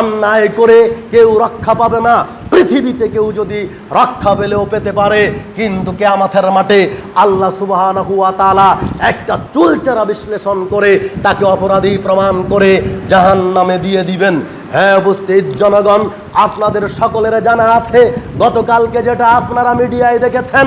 অন্যায় করে কেউ রক্ষা পাবে না। পৃথিবীতে কেউ যদি রক্ষা পেলেও পেতে পারে, কিন্তু কেয়ামাথের মাঠে আল্লাহ সুবাহান হুয়া তালা একটা চুলচেরা বিশ্লেষণ করে তাকে অপরাধী প্রমাণ করে জাহান নামে দিয়ে দিবেন। হ্যাঁ উপস্থিত জনগণ আপনাদের সকলের জানা আছে, গতকালকে যেটা আপনারা মিডিয়ায় দেখেছেন,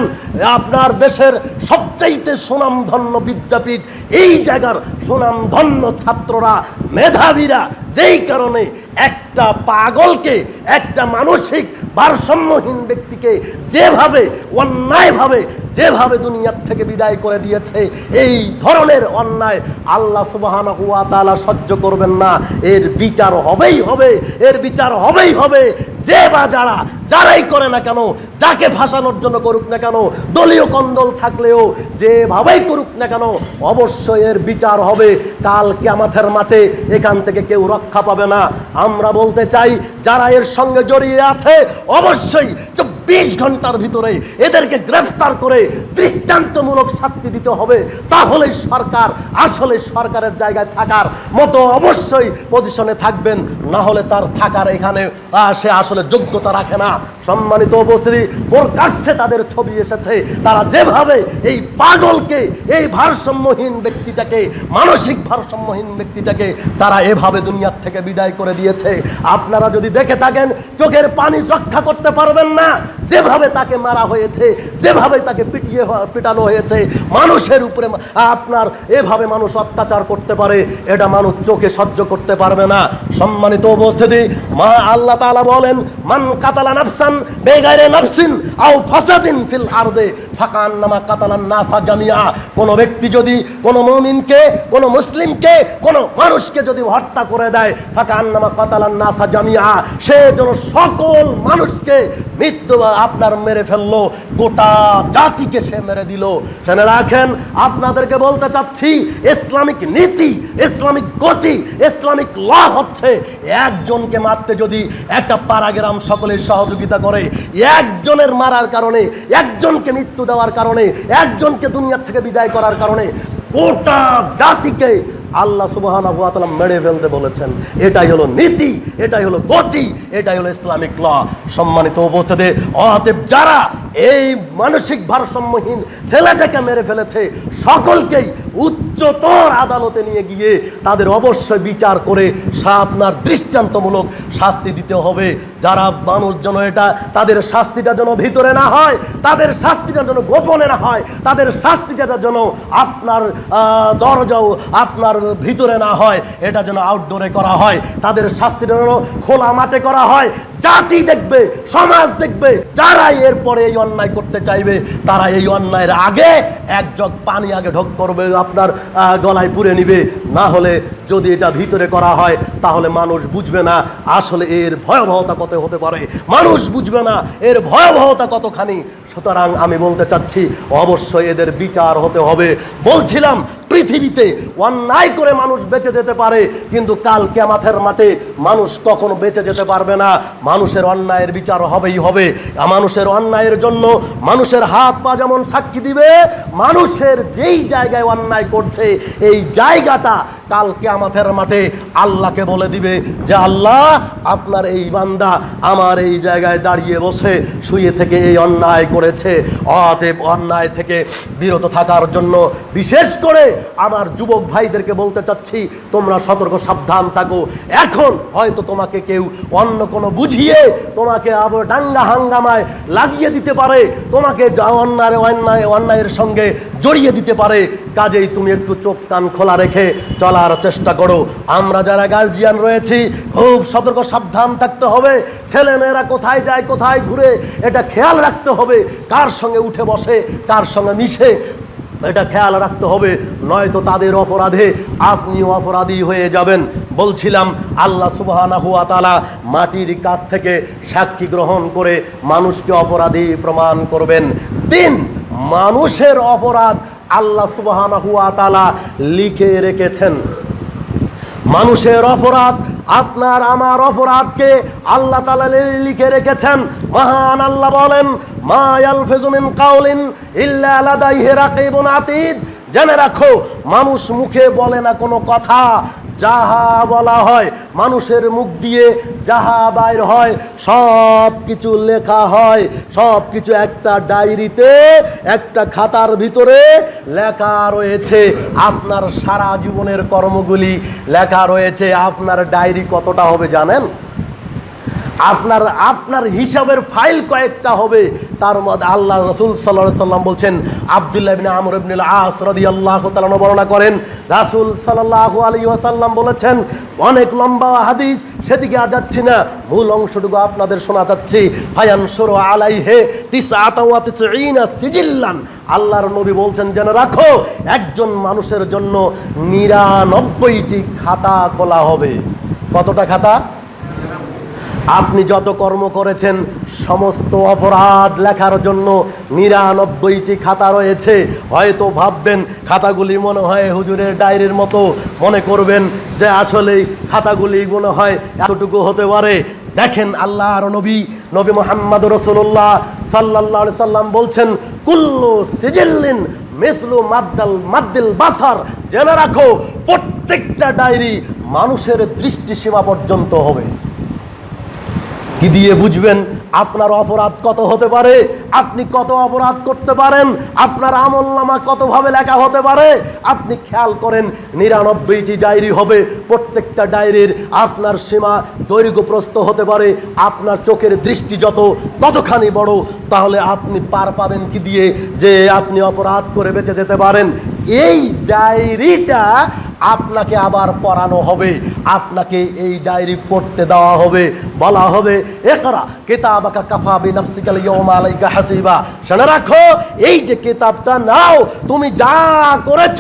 আপনার দেশের সবচাইতে সুনামধন্য বিদ্যাপীঠ, এই জায়গার সুনামধন্য ছাত্ররা, মেধাবীরা, যেই কারণে একটা পাগলকে, একটা মানসিক ভারসাম্যহীন ব্যক্তিকে যেভাবে, অন্যায়ভাবে, যেভাবে দুনিয়ার থেকে বিদায় করে দিয়েছে, এই ধরনের অন্যায় আল্লাহ সুবাহান হুয়া তালা সহ্য করবেন না। এর বিচার হবেই হবে, এর বিচার হবেই হবে। যে বা যারা, যারাই করে না কেন, যাকে ফাঁসানোর জন্য করুক না কেন, দলীয় কন্দল থাকলেও যেভাবেই করুক না কেন, অবশ্যই এর বিচার হবে। কাল কেমাথের মাঠে এখান থেকে কেউ রক্ষা পাবে না। আমরা বলতে চাই, যারা এর সঙ্গে জড়িয়ে আছে, অবশ্যই চব্বিশ ঘণ্টার ভিতরে এদেরকে গ্রেফতার করে দৃষ্টান্তমূলক শাস্তি দিতে হবে তাহলে সরকার আসলে সরকারের জায়গায় থাকার মতো অবশ্যই পজিশনে থাকবেন। না হলে তার থাকার এখানে সে আসলে যোগ্যতা রাখে না। সম্মানিত উপস্থিতি প্রকাশ্যে তাদের ছবি এসেছে। তারা যেভাবে এই পাগলকে, এই ভারসাম্যহীন ব্যক্তিটাকে, মানসিক ভারসাম্যহীন ব্যক্তিটাকে তারা এভাবে দুনিয়ার থেকে বিদায় করে দিয়েছে। আপনারা যদি দেখে থাকেন, চোখের পানি রক্ষা করতে পারবেন না। যেভাবে তাকে মারা হয়েছে, যেভাবে তাকে পিটিয়ে পিটানো হয়েছে, মানুষের উপরে আপনার এভাবে মানুষ অত্যাচার করতে পারে, এটা মানুষ চোখে সহ্য করতে পারবে না। সম্মানিত উপস্থিতি, মা আল্লাহ তাআলা বলেন, মান কাতালা নাফসান বেগাইরে নাফসিন আও ফাসাদিন ফিল আরদে ফাকান নামা কাতালান নাসা জামিয়া কোন ব্যক্তি যদি কোন মুমিনকে, কোন মুসলিমকে, কোনো মানুষকে যদি হত্যা করে দেয় ফাকান নামা কাতালান নাসা জামিয়া সে যেন সকল মানুষকে মৃত্যু আপনার মেরে ফেলল, গোটা জাতিকে সে মেরে দিল। শুনে রাখেন, আপনাদেরকে বলতে চাচ্ছি, ইসলামিক নীতি, ইসলামিক গতি, ইসলামিক ল হচ্ছে একজনকে মারতে যদি একটা পাড়াগ্রাম সকলের সহযোগিতা করে, একজনের মারার কারণে, একজনকে মৃত্যু দেওয়ার কারণে, একজনকে দুনিয়ার থেকে বিদায় করার কারণে গোটা জাতিকে আল্লাহ সুবহান মেরে ফেলতে বলেছেন। এটাই হলো নীতি, এটাই হলো গতি, এটাই হলো ইসলামিক ল। সম্মানিত উপস্থিতি, অতএব যারা এই মানসিক ভারসাম্যহীন ছেলেটাকে মেরে ফেলেছে, সকলকেই উচ্চতর আদালতে নিয়ে গিয়ে তাদের অবশ্যই বিচার করে আপনার দৃষ্টান্তমূলক শাস্তি দিতে হবে। যারা মানুষ যেন এটা, তাদের শাস্তিটা যেন ভিতরে না হয়, তাদের শাস্তিটা যেন গোপনে না হয়, তাদের শাস্তিটা যেন আপনার দরজাও আপনার ভিতরে না হয়, এটা যেন আউটডোরে করা হয়, তাদের শাস্তিটা যেন খোলা মাঠে করা হয়, জাতি দেখবে, সমাজ দেখবে, যারাই এরপরে এই অন্যায় করতে চাইবে, তারা এই অন্যায়ের আগে এক জগ পানি আগে ঢোক করবে, আপনার গলায় পুরে নিবে। না হলে যদি এটা ভিতরে করা হয়, তাহলে মানুষ বুঝবে না, আসলে এর ভয়াবহতা কত হতে পারে। মানুষ বুঝবে না এর ভয়াবহতা কতখানি। সুতরাং আমি বলতে চাচ্ছি, অবশ্যই এদের বিচার হতে হবে। বলছিলাম পৃথিবীতে অন্যায় করে মানুষ বেঁচে যেতে পারে, কিন্তু কাল কেমাথের মাঠে মানুষ কখনো বেঁচে যেতে পারবে না। মানুষের অন্যায়ের বিচার হবেই হবে। মানুষের অন্যায়ের জন্য মানুষের হাত পা যেমন সাক্ষী দিবে, মানুষের যেই জায়গায় অন্যায় করছে, এই জায়গাটা কাল কেমাথের মাঠে আল্লাহকে বলে দিবে যে, আল্লাহ, আপনার এই বান্দা আমার এই জায়গায় দাঁড়িয়ে বসে শুয়ে থেকে এই অন্যায় করেছে। অতএব অন্যায় থেকে বিরত থাকার জন্য বিশেষ করে আমার যুবক ভাইদেরকে বলতে চাচ্ছি, তোমরা সতর্ক, সাবধান থাকো। এখন হয়তো তোমাকে কেউ অন্য কোনো বুঝিয়ে তোমাকে আবার ডাঙ্গা হাঙ্গামায় লাগিয়ে দিতে পারে। তোমাকে অন্যায় অন্যায়, অন্যায়ের সঙ্গে জড়িয়ে দিতে পারে। কাজেই তুমি একটু চোখ, কান খোলা রেখে চলার চেষ্টা করো। আমরা যারা গার্জিয়ান রয়েছি, খুব সতর্ক, সাবধান থাকতে হবে। ছেলে মেয়েরা কোথায় যায়, কোথায় ঘুরে, এটা খেয়াল রাখতে হবে। কার সঙ্গে উঠে বসে, কার সঙ্গে মিশে এটা খেয়াল রাখতে হবে, নয়তো তাদের অপরাধে আপনিও অপরাধী হয়ে যাবেন। বলছিলাম, আল্লাহ সুবহানা হুয়া তালা মাটির কাছ থেকে সাক্ষী গ্রহণ করে মানুষকে অপরাধী প্রমাণ করবেন। তিন মানুষের অপরাধ আল্লাহ সুবহানা হুয়া তালা লিখে রেখেছেন। মানুষের অপরাধ আপনার আমার অপরাধকে আল্লাহ তালা লিখে রেখেছেন। মহান আল্লাহ বলেন, মা ফেজুমিন মিন কাউলিন ইল্লা লাদাইহি কেবন আতীদ। জেনে রাখো, মানুষ মুখে বলে না কোনো কথা। যাহা বলা হয়, মানুষের মুখ দিয়ে যাহা বাইর হয়, সব কিছু লেখা হয়, সব কিছু একটা ডায়েরিতে, একটা খাতার ভিতরে লেখা রয়েছে। আপনার সারা জীবনের কর্মগুলি লেখা রয়েছে। আপনার ডায়েরি কতটা হবে জানেন? আপনার আপনার হিসাবের ফাইল কয়েকটা হবে। তার মধ্যে আল্লাহ রসুল সাল্লাহ সাল্লাম বলছেন, আবদুল্লাহ ইবিন আমর ইবনুল আস রদি আল্লাহ তালন বর্ণনা করেন, রাসুল সাল্লাহ আলী ওয়াসাল্লাম বলেছেন, অনেক লম্বা হাদিস, সেদিকে আর যাচ্ছি না। মূল অংশটুকু আপনাদের শোনা যাচ্ছে ভায়ান সর আলাই হে সিজিল্লান। আল্লাহর নবী বলছেন, যেন রাখো, একজন মানুষের জন্য নিরানব্বইটি খাতা খোলা হবে। কতটা খাতা? আপনি যত কর্ম করেছেন, সমস্ত অপরাধ লেখার জন্য নিরানব্বইটি খাতা রয়েছে। হয়তো ভাববেন, খাতাগুলি মনে হয় হুজুরের ডায়েরির মতো। মনে করবেন যে আসলেই খাতাগুলি মনে হয় এতটুকু হতে পারে। দেখেন আল্লাহর নবী নবী মোহাম্মদ রসুল্লাহ সাল্লাহ সাল্লাম বলছেন, কুল্লু সিজিল্লিন মেসলু মাদ্দাল মাদ্দিল বাসার। জেনে রাখো, প্রত্যেকটা ডায়েরি মানুষের দৃষ্টিসীমা পর্যন্ত হবে। কি দিয়ে বুঝবেন? আপনার অপরাধ কত হতে পারে? আপনি কত অপরাধ করতে পারেন? আপনার আমল নামা কতভাবে লেখা হতে পারে? আপনি খেয়াল করেন, নিরানব্বইটি ডায়েরি হবে। প্রত্যেকটা ডায়েরির আপনার সীমা দৈর্ঘ্য প্রস্থ হতে পারে। আপনার চোখের দৃষ্টি যত, ততখানি বড়। তাহলে আপনি পার পাবেন কি দিয়ে? যে আপনি অপরাধ করে বেঁচে যেতে পারেন। এই ডায়েরিটা আপনাকে আবার পড়ানো হবে। আপনাকে এই ডায়েরি পড়তে দেওয়া হবে। বলা হবে একরা কেতাবাকা কাফা বিনাফসিকাল ইয়াউমা আলাইকা হাসিবা। শুনে রাখো, এই যে কেতাবটা নাও, তুমি যা করেছ,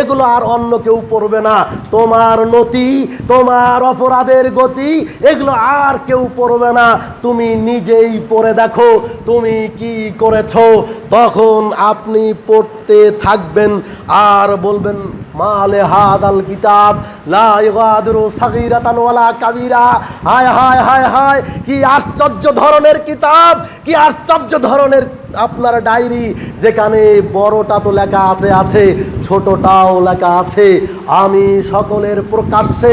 এগুলো আর অন্য কেউ পড়বে না। তোমার নতি, তোমার অপরাধের গতি, এগুলো আর কেউ পড়বে না। তুমি নিজেই পড়ে দেখো, তুমি কি করেছ? তখন আপনি পড়তে থাকবেন আর বলবেন মালে হাদাল কিতাব, লা ইগাদিরু সাগীরাতান ওয়ালা কাবীরা। হায় হায় হায় হায়, কি আশ্চর্য ধরনের কিতাব, কি আশ্চর্য ধরনের আপনার ডায়েরি, যেখানে বড়টা তো লেখা আছে আছে, ছোটটাও লেখা আছে। আমি সকলের প্রকাশ্যে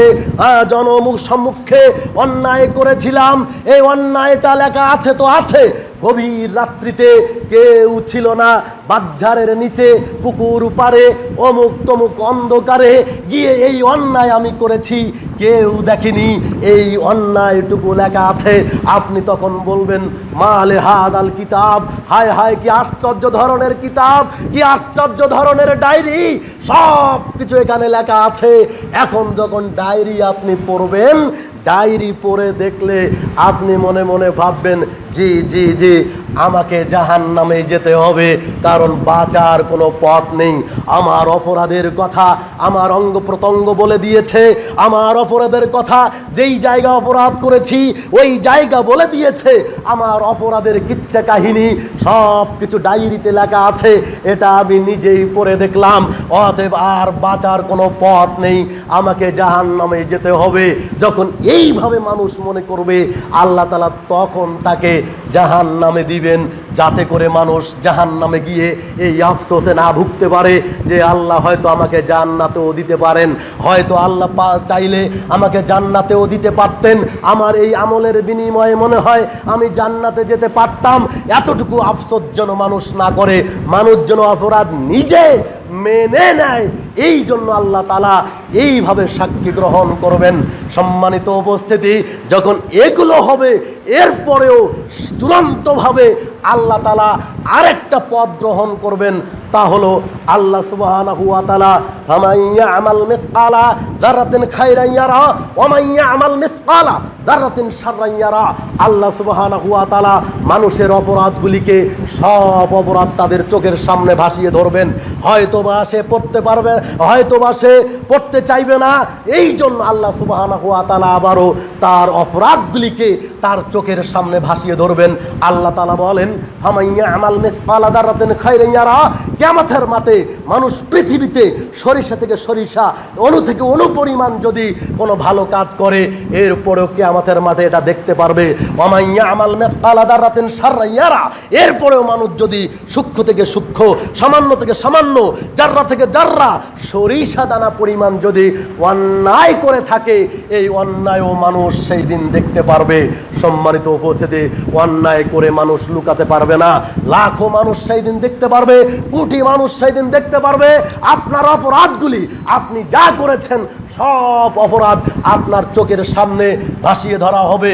জনমুখ সম্মুখে অন্যায় করেছিলাম। এই অন্যায়টা লেখা আছে তো আছে। গভীর রাত্রিতে কেউ ছিল না। বাচ্চারের নিচে, পুকুর পারে অমুক তমুক অন্ধকারে গিয়ে এই অন্যায় আমি করেছি। কেউ দেখেনি এই অন্যায়টুকু লেখা আছে। আপনি তখন বলবেন, মালে হাদ আল কিতাব? হায় হায়, কি আশ্চর্য ধরনের কিতাব, কি আশ্চর্য ধরনের ডায়েরি। সব কিছু এখানে লেখা আছে। এখন যখন ডায়েরি আপনি পড়বেন ডায়েরি পড়ে দেখলে আপনি মনে মনে ভাববেন, জি জি জি, আমাকে জাহান নামে যেতে হবে, কারণ বাঁচার কোনো পথ নেই। আমার অপরাধের কথা আমার অঙ্গ প্রত্যঙ্গ বলে দিয়েছে, আমার অপরাধের কথা যেই জায়গা অপরাধ করেছি, ওই জায়গা বলে দিয়েছে। আমার অপরাধের কিচ্ছা কাহিনী সব কিছু ডায়েরিতে লেখা আছে, এটা আমি নিজেই পড়ে দেখলাম। অতএব আর বাঁচার কোনো পথ নেই, আমাকে জাহান নামে যেতে হবে। যখন এইভাবে মানুষ মনে করবে, আল্লাহ তালা তখন তাকে জাহান নামে দিবেন, যাতে করে মানুষ জাহান নামে গিয়ে এই আফসোসে না ভুগতে পারে যে আল্লাহ হয়তো আমাকে জান্নাতেও দিতে পারেন, হয়তো আল্লাহ চাইলে আমাকে জান্নাতেও দিতে পারতেন। আমার এই আমলের বিনিময়ে মনে হয় আমি জান্নাতে যেতে পারতাম। এতটুকু আফসোস যেন মানুষ না করে, মানুষ যেন অপরাধ নিজে মেনে নেয় এই জন্য আল্লাহ তালা এইভাবে সাক্ষী গ্রহণ করবেন। সম্মানিত উপস্থিতি, যখন এগুলো হবে, এরপরেও চূড়ান্তভাবে আল্লাহ তালা আরেকটা পথ গ্রহণ করবেন, তা হলো আল্লাহ সুবহানাহু আমাল আমাল মানুষের অপরাধগুলিকে সব অপরাধ তাদের চোখের সামনে ভাসিয়ে ধরবেন। হয়তো বা সে পড়তে পারবে হয়তো বা সে পড়তে চাইবে না। এই জন্য আল্লাহ সুবহানাহু ওয়া তাআলা আবারও তার অপরাধগুলিকে তার চোখের সামনে ভাসিয়ে ধরবেন। আল্লাহ তালা বলেন ফামাইয়া আমাল মিসকালা যারাতিন খাইরান ইয়ারা কেয়ামতের মাঠে মানুষ পৃথিবীতে সরিষা থেকে সরিষা, অনু থেকে অনু পরিমাণ যদি কোনো ভালো কাজ করে, এরপরেও কেয়ামতের মাঠে এটা দেখতে পারবে। অমাইয়া আমাল মেফালাদার রাতেন সার্রাইয়ারা এরপরেও মানুষ যদি সূক্ষ্ম থেকে সূক্ষ্ম, সামান্য থেকে সামান্য, জাররা থেকে জাররা সরিষা দানা পরিমাণ যদি অন্যায় করে থাকে, এই অন্যায়ও মানুষ সেই দিন দেখতে পারবে। সম্মানিত উপস্থিতি, অন্যায় করে মানুষ লুকাতে পারবে না। লাখো মানুষ সেই দিন দেখতে পারবে, কোটি মানুষ সেই দিন দেখতে পারবে। আপনার অপরাধগুলি আপনি যা করেছেন সব অপরাধ আপনার চোখের সামনে ভাসিয়ে ধরা হবে।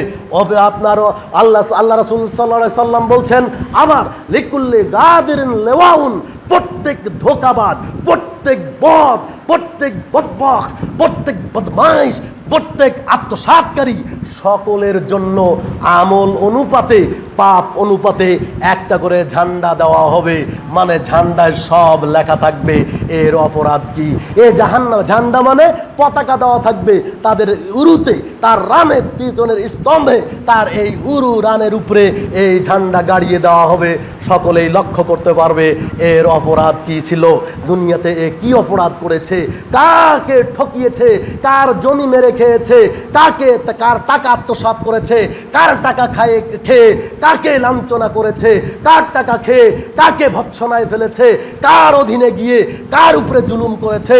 আপনার আল্লাহ আল্লাহ রসুল সাল্লা সাল্লাম বলছেন আবার লিকুল্লি গাদের লেওয়াউন, প্রত্যেক ধোকাবাদ প্রত্যেক বদ, প্রত্যেক বদবাস প্রত্যেক বদমাইশ প্রত্যেক আত্মসাতকারী সকলের জন্য আমল অনুপাতে, পাপ অনুপাতে একটা করে ঝান্ডা দেওয়া হবে। মানে ঝান্ডায় সব লেখা থাকবে, এর অপরাধ কি? এ জাহান্না ঝান্ডা মানে পতাকা দেওয়া থাকবে। তাদের উরুতে, তার রানের পিছনের স্তম্ভে, তার এই উরু রানের উপরে এই ঝান্ডা গাড়িয়ে দেওয়া হবে। সকলেই লক্ষ্য করতে পারবে, এর অপরাধ কি ছিল? দুনিয়াতে এ কি অপরাধ করেছে? কাকে ঠকিয়েছে? কার জমি মেরে খেয়েছে। কাকে কার টাকা আত্মসাৎ করেছে? কার টাকা খায়ে খেয়ে কাকে লাঞ্ছনা করেছে? কার টাকা খেয়ে কাকে ভৎসনায় ফেলেছে? কার অধীনে গিয়ে কার উপরে জুলুম করেছে?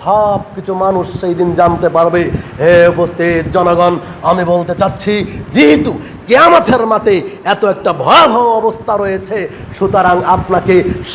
সব কিছু মানুষ সেই দিন জানতে পারবে। হে উপস্থিত জনগণ, আমি বলতে চাচ্ছি, যেহেতু কেয়ামতের মাঠে এত একটা ভয়াবহ অবস্থা রয়েছে, সুতরাং আপনাকে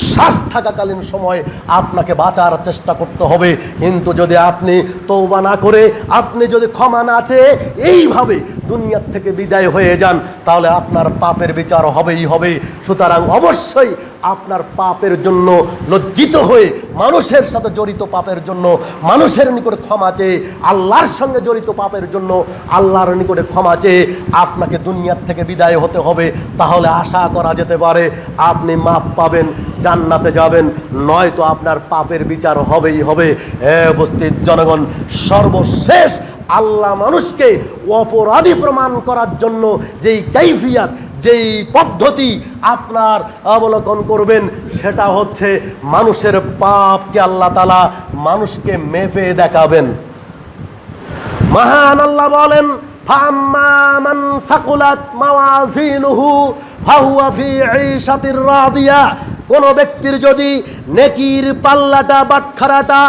শ্বাস থাকাকালীন সময় আপনাকে বাঁচার চেষ্টা করতে হবে। কিন্তু যদি আপনি তৌবা না করে আপনি যদি ক্ষমা না চেয়ে এইভাবে দুনিয়ার থেকে বিদায় হয়ে যান, তাহলে আপনার পাপের বিচার হবেই হবে। সুতরাং অবশ্যই আপনার পাপের জন্য লজ্জিত হয়ে মানুষের সাথে জড়িত পাপের জন্য, মানুষের নিকটে ক্ষমা চেয়ে, আল্লাহর সঙ্গে জড়িত পাপের জন্য আল্লাহর নিকটে ক্ষমা চেয়ে আপনাকে দুনিয়ার থেকে বিদায় হতে হবে। তাহলে আশা করা যেতে পারে আপনি মাপ পাবেন, জান্নাতে যাবেন, নয়তো আপনার পাপের বিচার হবেই হবে। হে উপস্থিত জনগণ, সর্বশেষ আল্লাহ মানুষকে অপরাধী প্রমাণ করার জন্য যেই কাইফিয়াত যেই পদ্ধতি আপনার অবলোকন করবেন, সেটা হচ্ছে মানুষের পাপকে আল্লাহ তালা মানুষকে মেপে দেখাবেন। মহান আল্লাহ বলেন ফাম্মা মান সাকুলাত মাওয়াজিনুহু ফাহুয়া ফি ঈশাতির রাদিয়া। কোন ব্যক্তির যদি নেকির পাল্লাটা, বাটখারাটা,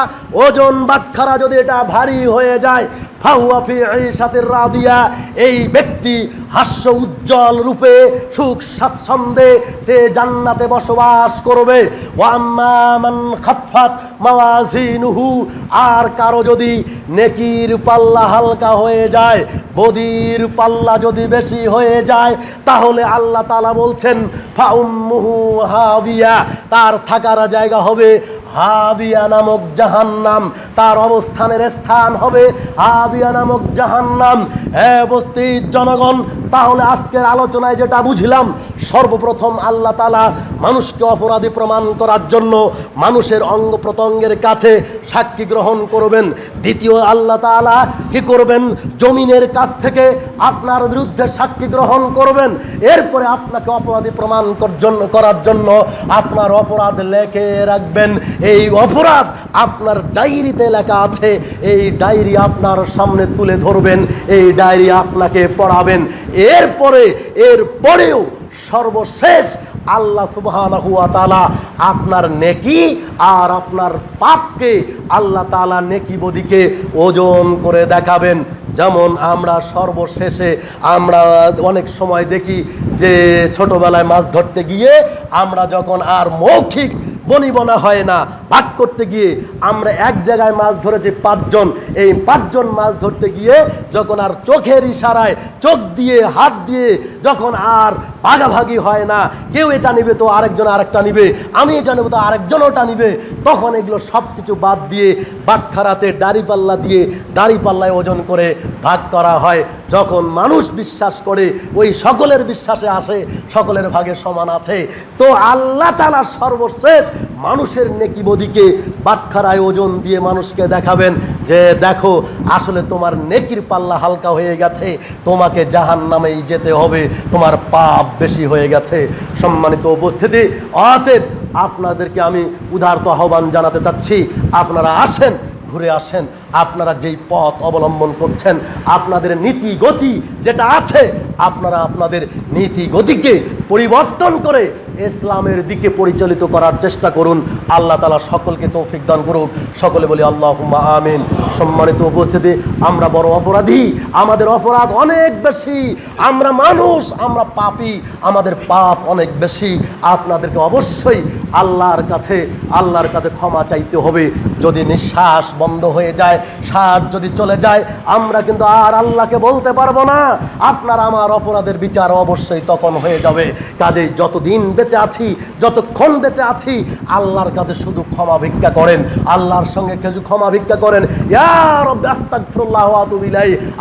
ওজন বাটখারা যদি এটা ভারী হয়ে যায় ফাহুয়া ফি ঈশাতির রাদিয়া, এই ব্যক্তি হাস্য উজ্জ্বল রূপে সুখ স্বাচ্ছন্দ্যে যে জান্নাতে বসবাস করবে। ওয়াম্মা মান খাফাত মাওয়াজিনুহু, আর কারও যদি নেকির পাল্লা হালকা হয়ে যায়, বদির পাল্লা যদি বেশি হয়ে যায়, তাহলে আল্লাহ তালা বলছেন ফাউম্মুহু হাবিয়া তার থাকার জায়গা হবে হাবিয়া নামক জাহান্নাম, তার অবস্থানের স্থান হবে হাবিয়া নামক জাহান্নাম। হ্যাঁ জনগণ, তাহলে আজকের আলোচনায় যেটা বুঝলাম, সর্বপ্রথম আল্লাহ তালা মানুষকে অপরাধী প্রমাণ করার জন্য মানুষের অঙ্গ প্রত্যঙ্গের কাছে সাক্ষী গ্রহণ করবেন। দ্বিতীয়, আল্লাহ তালা কি করবেন? জমিনের কাছ থেকে আপনার বিরুদ্ধে সাক্ষী গ্রহণ করবেন। এরপরে আপনাকে অপরাধী প্রমাণ জন্য করার জন্য আপনার অপরাধ লেখে রাখবেন। এই অপরাধ আপনার ডায়েরিতে লেখা আছে, এই ডায়েরি আপনার সামনে তুলে ধরবেন, এই ডায়েরি আপনাকে পড়াবেন। এরপরে এর পরেও সর্বশেষ আল্লাহ সুবহানাহু ওয়া তাআলা আপনার নেকি আর আপনার পাপকে আল্লাহ তাআলা নেকি বদিকে ওজন করে দেখাবেন। যেমন আমরা সর্বশেষে, আমরা অনেক সময় দেখি যে ছোটবেলায় মাছ ধরতে গিয়ে আমরা যখন আর মৌখিক বনিবনা হয় না। ভাগ করতে গিয়ে আমরা এক জায়গায় মাছ ধরেছি পাঁচজন। এই পাঁচজন মাছ ধরতে গিয়ে যখন আর চোখের ইশারায় চোখ দিয়ে, হাত দিয়ে যখন আর ভাগাভাগি হয় না, কেউ এটা নিবে তো আরেকজন আরেকটা নিবে, আমি এটা নেব তো আরেকজন ওটা নিবে, তখন এগুলো সব কিছু বাদ দিয়ে বাটখারাতে দাড়ি পাল্লা দিয়ে দাড়ি পাল্লায় ওজন করে ভাগ করা হয়। যখন মানুষ বিশ্বাস করে, ওই সকলের বিশ্বাসে আসে, সকলের ভাগে সমান আছে। তো আল্লাহ তালা সর্বশেষ মানুষের নেকি বদিকে বাটখারায় ওজন দিয়ে মানুষকে দেখাবেন যে দেখো, আসলে তোমার নেকির পাল্লা হালকা হয়ে গেছে, তোমাকে জাহান নামেই যেতে হবে, তোমার পাপ বেশি হয়ে গেছে। সম্মানিত উপস্থিতি, অতএব আপনাদেরকে আমি উদারত আহ্বান জানাতে চাচ্ছি, আপনারা আসেন, ঘুরে আসেন, আপনারা যেই পথ অবলম্বন করছেন, আপনাদের নীতি গতি যেটা আছে, আপনারা আপনাদের নীতি গতিকে পরিবর্তন করে ইসলামের দিকে পরিচালিত করার চেষ্টা করুন। আল্লাহ তালা সকলকে তৌফিক দান করুক। সকলে বলি আল্লাহ আমিন। সম্মানিত উপস্থিতি, আমরা বড় অপরাধী। আমাদের অপরাধ অনেক বেশি। আমরা মানুষ, আমরা পাপি। আমাদের পাপ অনেক বেশি। আপনাদেরকে অবশ্যই আল্লাহর কাছে আল্লাহর কাছে ক্ষমা চাইতে হবে। যদি নিঃশ্বাস বন্ধ হয়ে যায়, শ্বাস যদি চলে যায়, আমরা কিন্তু আর আল্লাহকে বলতে পারব না। আপনার আমার অপরাধের বিচার অবশ্যই তখন হয়ে যাবে। কাজেই যতদিন বেঁচে আছি, যতক্ষণ বেঁচে আছি, আল্লাহর কাছে শুধু ক্ষমা ভিক্ষা করেন। আল্লাহর সঙ্গে কিছু ক্ষমা ভিক্ষা করেন।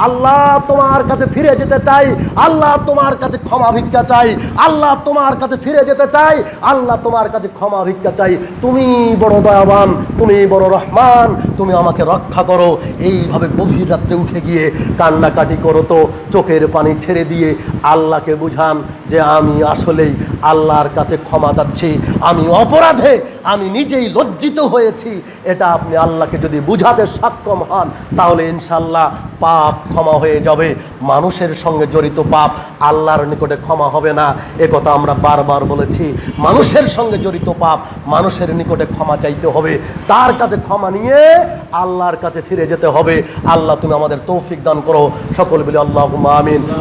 আল্লাহ তোমার কাছে ফিরে যেতে চাই। আল্লাহ তোমার কাছে ক্ষমা ভিক্ষা চাই। আল্লাহ তোমার কাছে ফিরে যেতে চাই। আল্লাহ তোমার কাছে ক্ষমা ভিক্ষা চাই। তুমি বড় দয়াবান, তুমি বড় রহমান, তুমি আমাকে রক্ষা করো। এইভাবে গভীর রাত্রে উঠে গিয়ে কান্নাকাটি করো তো, চোখের পানি ছেড়ে দিয়ে আল্লাহকে বুঝান। যে আমি আসলেই আল্লাহর কাছে ক্ষমা চাচ্ছি, আমি অপরাধে, আমি নিজেই লজ্জিত হয়েছি। এটা আপনি আল্লাহকে যদি বুঝাতে সক্ষম হন, তাহলে ইনশাল্লাহ পাপ ক্ষমা হয়ে যাবে। মানুষের সঙ্গে জড়িত পাপ আল্লাহর নিকটে ক্ষমা হবে না। এ কথা আমরা বারবার বলেছি। মানুষের সঙ্গে জড়িত পাপ মানুষের নিকটে ক্ষমা চাইতে হবে। তার কাছে ক্ষমা নিয়ে আল্লাহর কাছে ফিরে যেতে হবে। আল্লাহ তুমি আমাদের তৌফিক দান করো। সকল বলে আল্লাহ আমিন।